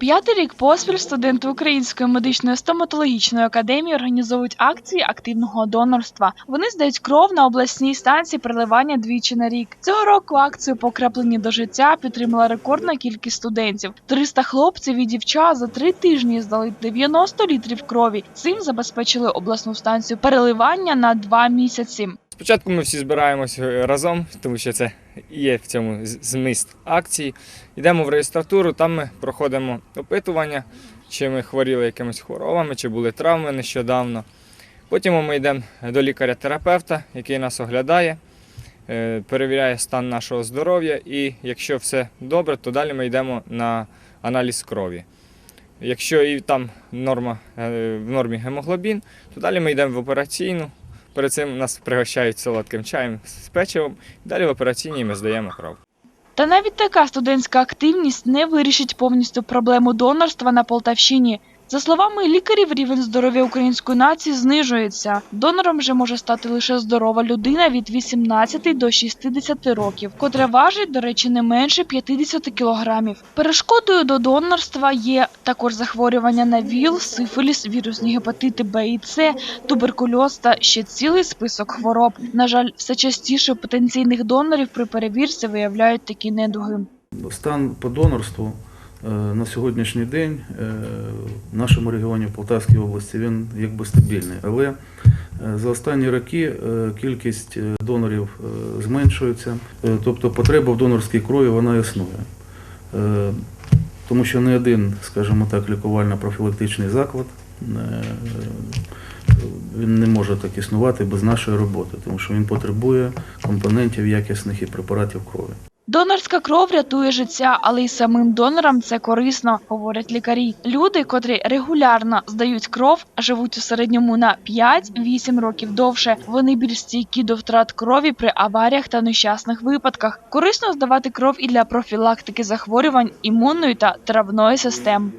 П'ятий рік поспіль студенти Української медичної стоматологічної академії організовують акції активного донорства. Вони здають кров на обласній станції переливання двічі на рік. Цього року акцію покреплені до життя підтримала рекордна кількість студентів. 300 хлопців і дівчат за три тижні здали 90 літрів крові. Цим забезпечили обласну станцію переливання на два місяці. Спочатку ми всі збираємося разом, тому що це є в цьому зміст акції. Йдемо в реєстратуру, там ми проходимо опитування, чи ми хворіли якимись хворобами, чи були травми нещодавно. Потім ми йдемо до лікаря-терапевта, який нас оглядає, е, перевіряє стан нашого здоров'я, і якщо все добре, то далі ми йдемо на аналіз крові. Якщо і там норма, е, в нормі гемоглобін, то далі ми йдемо в операційну. Перед цим нас пригощають солодким чаєм з печивом. Далі в операційній ми здаємо кров. Та навіть така студентська активність не вирішить повністю проблему донорства на Полтавщині. За словами лікарів, рівень здоров'я української нації знижується. Донором же може стати лише здорова людина від 18 до 60 років, котра важить, до речі, не менше 50 кілограмів. Перешкодою до донорства є також захворювання на ВІЛ, сифіліс, вірусні гепатити Б і С, туберкульоз та ще цілий список хвороб. На жаль, все частіше потенційних донорів при перевірці виявляють такі недуги. Стан по донорству на сьогоднішній день е, в нашому регіоні в Полтавській області він якби стабільний. Але е, за останні роки е, кількість е, донорів е, зменшується, Е, тобто потреба в донорській крові вона існує. Е, Тому що не один, скажімо так, лікувально-профілактичний заклад е, він не може так існувати без нашої роботи, тому що він потребує компонентів якісних і препаратів крові. Донорська кров рятує життя, але й самим донорам це корисно, говорять лікарі. Люди, котрі регулярно здають кров, живуть у середньому на 5-8 років довше. Вони більш стійкі до втрат крові при аваріях та нещасних випадках. Корисно здавати кров і для профілактики захворювань імунної та травної систем.